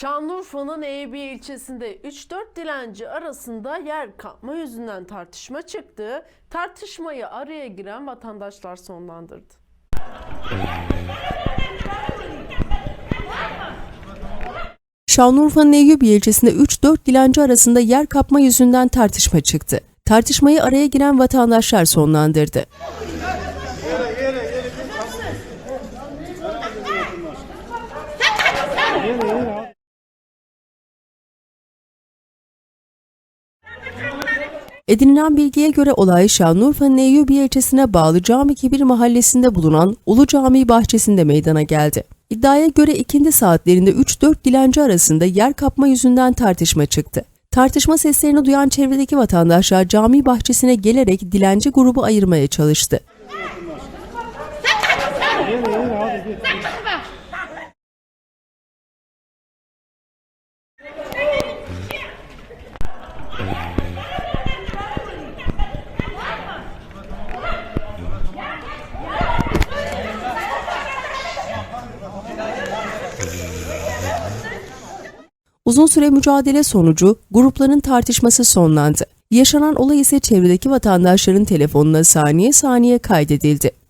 Şanlıurfa'nın Eyüpiye ilçesinde 3-4 dilenci arasında yer kapma yüzünden tartışma çıktı. Tartışmayı araya giren vatandaşlar sonlandırdı. Şanlıurfa'nın Eyyubiye ilçesinde 3-4 dilenci arasında yer kapma yüzünden tartışma çıktı. Tartışmayı araya giren vatandaşlar sonlandırdı. Edinilen bilgiye göre olay Şanlıurfa'nın Eyyubiye ilçesine bağlı Cami Kibir mahallesinde bulunan Ulu Cami bahçesinde meydana geldi. İddiaya göre ikindi saatlerinde 3-4 dilenci arasında yer kapma yüzünden tartışma çıktı. Tartışma seslerini duyan çevredeki vatandaşlar cami bahçesine gelerek dilenci grubu ayırmaya çalıştı. Uzun süre mücadele sonucu grupların tartışması sonlandı. Yaşanan olay ise çevredeki vatandaşların telefonuna saniye saniye kaydedildi.